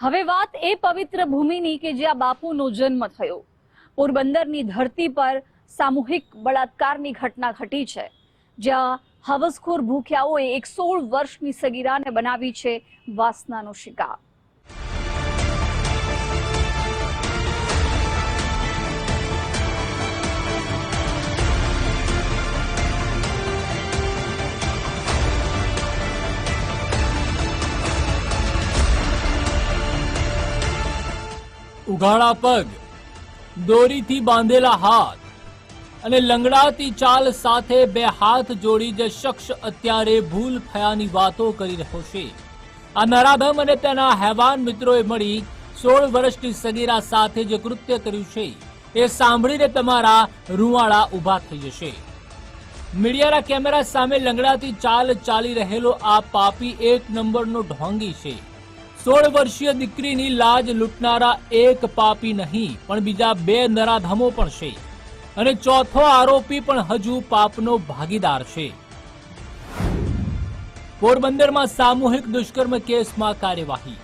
હવે વાત એ પવિત્ર ભૂમિની કે જ્યાં બાપુનો જન્મ થયો. પોરબંદરની ધરતી પર સામૂહિક બળાત્કારની ઘટના ઘટી છે. જ્યાં હવસખોર ભૂખ્યાઓએ એક સોળ વર્ષની સગીરાને બનાવી છે વાસનાનો શિકાર. ઉઘાડા પગ, દોરીથી બાંધેલા હાથ અને લંગડાતી ચાલ સાથે બે હાથ જોડી જે શખ્સ અત્યારે ભૂલ થયાની વાતો કરી રહ્યો છે. આ નરાધમ અને તેના હેવાન મિત્રોએ મળી સોળ વર્ષની સગીરા સાથે જે કૃત્ય કર્યું છે, એ સાંભળીને તમારા રૂવાળા ઊભા થઈ જશે. મીડિયાના કેમેરા સામે લંગડાતી ચાલ ચાલી રહેલો આ પાપી એક નંબરનો ઢોંગી છે. સોળ વર્ષીય દીકરીની લાજ લૂંટનારા એક પાપી નહીં, પણ બીજા બે નરાધમો પણ છે. અને ચોથો આરોપી પણ હજુ પાપનો ભાગીદાર છે. પોરબંદરમાં સામૂહિક દુષ્કર્મ કેસમાં કાર્યવાહી.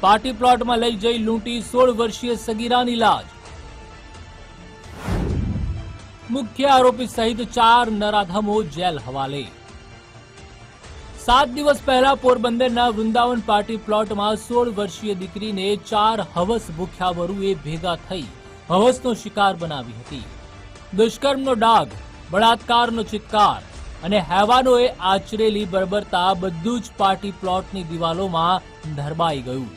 પાર્ટી પ્લોટમાં લઈ જઈ લૂંટી સોળ વર્ષીય સગીરાની લાજ. મુખ્ય આરોપી સહિત ચાર નરાધમો જેલ હવાલે. સાત દિવસ પહેલા પોરબંદરના વૃંદાવન પાર્ટી પ્લોટમાં સોળ વર્ષીય દીકરીને ચાર હવસ ભૂખ્યા વરુએ ભેગા થઈ હવસનો શિકાર બનાવી હતી. દુષ્કર્મનો ડાઘ, બળાત્કારનો ચિત્કાર અને હેવાનોએ આચરેલી બર્બરતા બધું જ પાર્ટી પ્લોટની દિવાલોમાં ધરબાઈ ગયું.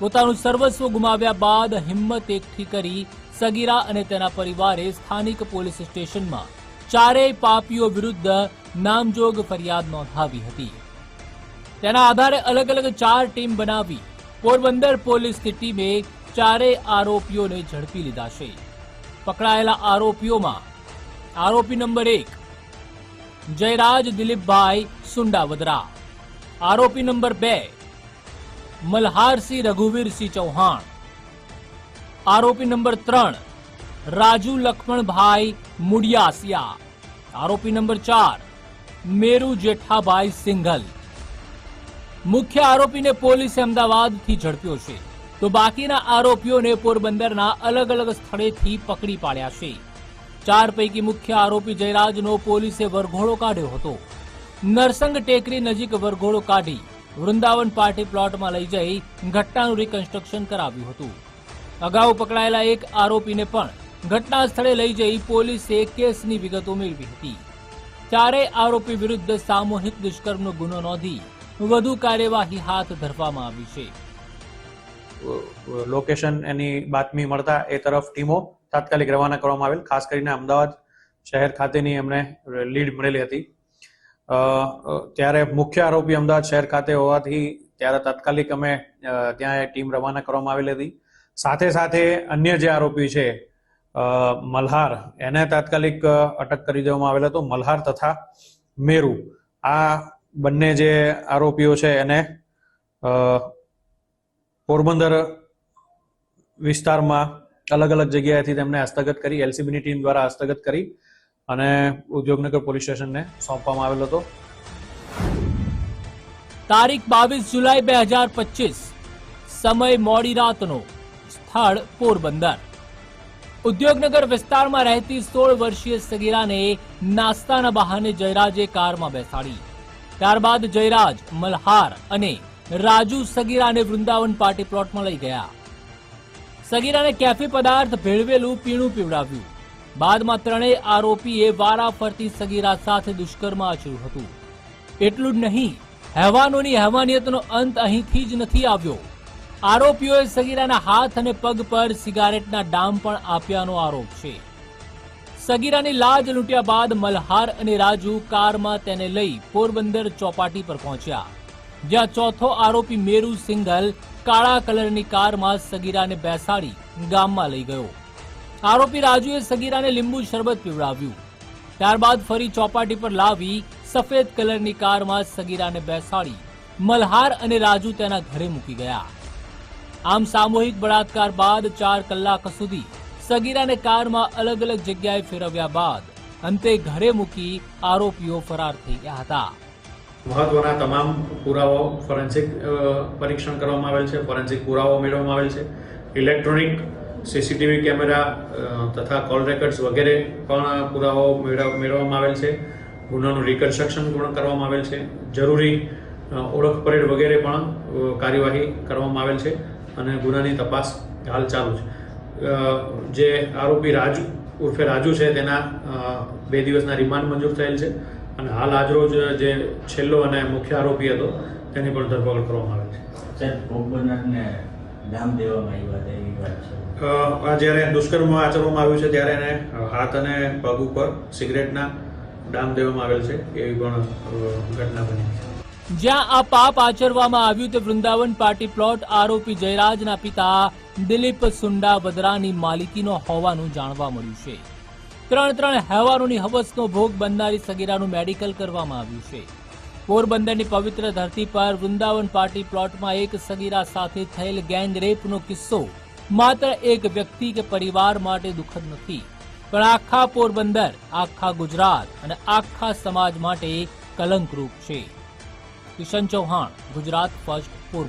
પોતાનું સર્વસ્વ ગુમાવ્યા બાદ હિંમત એકઠી કરી સગીરા અને તેના પરિવારે સ્થાનિક પોલીસ સ્ટેશનમાં ચારેય પાપીઓ વિરુદ્ધ નામજોગ ફરિયાદ નોંધાવી હતી. તેના આધારે અલગ અલગ ચાર ટીમ બનાવી પોરબંદર પોલીસની ટીમે ચારેય આરોપીઓને ઝડપી લીધા છે. પકડાયેલા આરોપીઓમાં આરોપી નંબર એક જયરાજ દિલીપભાઈ સુંડાવદરા, આરોપી નંબર બે મલ્હારસિંહ રઘુવીરસિંહ ચૌહાણ, આરોપી નંબર ત્રણ રાજુ લક્ષ્મણભાઈ મુડિયાસિયા. આરોપી નંબર ચાર, મેરુ જેઠાભાઈ સિંઘલ. મુખ્ય આરોપીને પોલીસે અમદાવાદથી ઝડપ્યો છે. તો બાકીના આરોપીઓને પોરબંદરના અલગ અલગ સ્થળેથી પકડી પાડ્યા છે. ચાર પૈકી મુખ્ય આરોપી જયરાજનો પોલીસે વરઘોડો કાઢ્યો હતો. નરસંગ ટેકરી નજીક વરઘોડો કાઢી વૃંદાવન પાર્ટી પ્લોટમાં લઈ જઈ ઘટનાનું રિકન્સ્ટ્રક્શન કરાવ્યું હતું. અગાઉ પકડાયેલા એક આરોપીને પણ ઘટના સ્થળે લઈ જઈ પોલીસે કેસની વિગતો મેળવી હતી. ચારે આરોપી વિરુદ્ધ સામૂહિક દુષ્કર્મનો ગુનો નોંધી વધુ કાર્યવાહી હાથ ધરવામાં આવી છે. લોકેશન એની બાતમી મળતા એ તરફ ટીમો તાત્કાલિક રવાના કરવામાં આવેલ. ખાસ કરીને અમદાવાદ શહેર ખાતેની એમને લીડ મળેલી હતી. ત્યારે મુખ્ય આરોપી અમદાવાદ શહેર ખાતે હોવાથી ત્યારે તાત્કાલિક અમે ત્યાં ટીમ રવાના કરવામાં આવેલી હતી. સાથે સાથે અન્ય જે આરોપી છે મલ્હાર. એને તાત્કાલિક અટક કરી દેવામાં આવેલ હતો. મલ્હાર તથા મેરુ. આ બંને જે આરોપીઓ છે એને પોરબંદર વિસ્તારમાં અલગ અલગ જગ્યાએથી તેમને હસ્તગત કરી, એલસીબીની ટીમ દ્વારા હસ્તગત કરી અને ઉદ્યોગનગર પોલીસ સ્ટેશનને સોંપવામાં આવેલો હતો. તારીખ બાવીસ જુલાઈ બે હજાર પચીસ. સમય મોડી રાતનો. સ્થળ પોરબંદર. ઉદ્યોગનગર વિસ્તારમાં રહેતી સોળ વર્ષીય સગીરાને નાસ્તાના બહાને જયરાજે કારમાં બેસાડી. ત્યારબાદ જયરાજ, મલ્હાર અને રાજુ સગીરાને વૃંદાવન પાર્ટી પ્લોટમાં લઈ ગયા. સગીરાને કેફી પદાર્થ, ભેળવેલું પીણું પીવડાવ્યું. બાદમાં ત્રણેય આરોપીએ વારાફરતી સગીરા સાથે દુષ્કર્મ આચર્યું હતું. એટલું જ નહીં, હેવાનોની હેવાનિયતનો અંત અહીંથી જ નથી આવ્યો. આરોપીઓએ સગીરાના હાથ અને પગ પર સિગારેટના ડામ પણ આપ્યાનો આરોપ છે. સગીરાની લાજ લૂંટ્યા બાદ મલ્હાર અને રાજુ કારમાં તેને લઈ પોરબંદર ચોપાટી પર પહોંચ્યા. જ્યાં ચોથો આરોપી મેરુ સિંઘલ કાળા કલરની કારમાં સગીરાને બેસાડી ગામમાં લઈ ગયો. આરોપી રાજુએ સગીરાને લીંબુ શરબત પીવડાવ્યું. ત્યારબાદ ફરી ચોપાટી પર લાવી સફેદ કલરની કારમાં સગીરાને બેસાડી મલ્હાર અને રાજુ તેના ઘરે મૂકી ગયા. આમ સામૂહિક બળાત્કાર બાદ ચાર કલાક સુધી સગીરાને કારમાં અલગ અલગ જગ્યાએ ફેરવ્યા બાદ અંતે ઘરે મૂકી આરોપીઓ ફરાર થઈ ગયા હતા. મહત્વના તમામ પુરાવાઓ ફોરેન્સિક પરીક્ષણ કરવામાં આવેલ છે, ફોરેન્સિક પુરાવાઓ મેળવવામાં આવેલ છે. ઇલેક્ટ્રોનિક સીસીટીવી કેમેરા તથા કોલ રેકર્ડ્સ વગેરે પણ પુરાવાઓ મેળવવામાં આવેલ છે. ગુનાનું રિકન્સ્ટ્રક્શન પણ કરવામાં આવેલ છે. જરૂરી ઓળખ પરેડ વગેરે પણ કાર્યવાહી કરવામાં આવેલ છે. અને ગુનાની તપાસ હાલ ચાલુ છે. જે આરોપી રાજુ ઉર્ફે રાજુ છે તેના બે દિવસના રિમાન્ડ મંજૂર થયેલ છે અને હાલ આજરોજ જે છેલ્લો અને મુખ્ય આરોપી હતો તેની પણ ધરપકડ કરવામાં આવેલ છે. સાહેબ ભોગ બનનારને નામ દેવામાં આવ્યા હતા એવી વાત છે. જ્યારે દુષ્કર્મ આચરવામાં આવ્યું છે ત્યારે એને હાથ અને પગ ઉપર સિગરેટના ડામ દેવામાં આવેલ છે એવી પણ ઘટના બની છે. જ્યાં આ પાપ આચરવામાં આવ્યું તે વૃંદાવન પાર્ટી પ્લોટ આરોપી જયરાજના પિતા દિલીપ સુંડા વદરાની માલિકીનો હોવાનું જાણવા મળ્યું છે. ત્રણ ત્રણ હેવારોની હવસનો ભોગ બનનારી સગીરાનું મેડિકલ કરવામાં આવ્યું છે. પોરબંદરની પવિત્ર ધરતી પર વૃંદાવન પાર્ટી પ્લોટમાં એક સગીરા સાથે થયેલ ગેંગ રેપનો કિસ્સો માત્ર એક વ્યક્તિ કે પરિવાર માટે દુઃખદ નથી. પણ આખા પોરબંદર, આખા ગુજરાત અને આખા સમાજ માટે કલંકરૂપ છે. કિશન ચૌહાણ ગુજરાત ફર્સ્ટ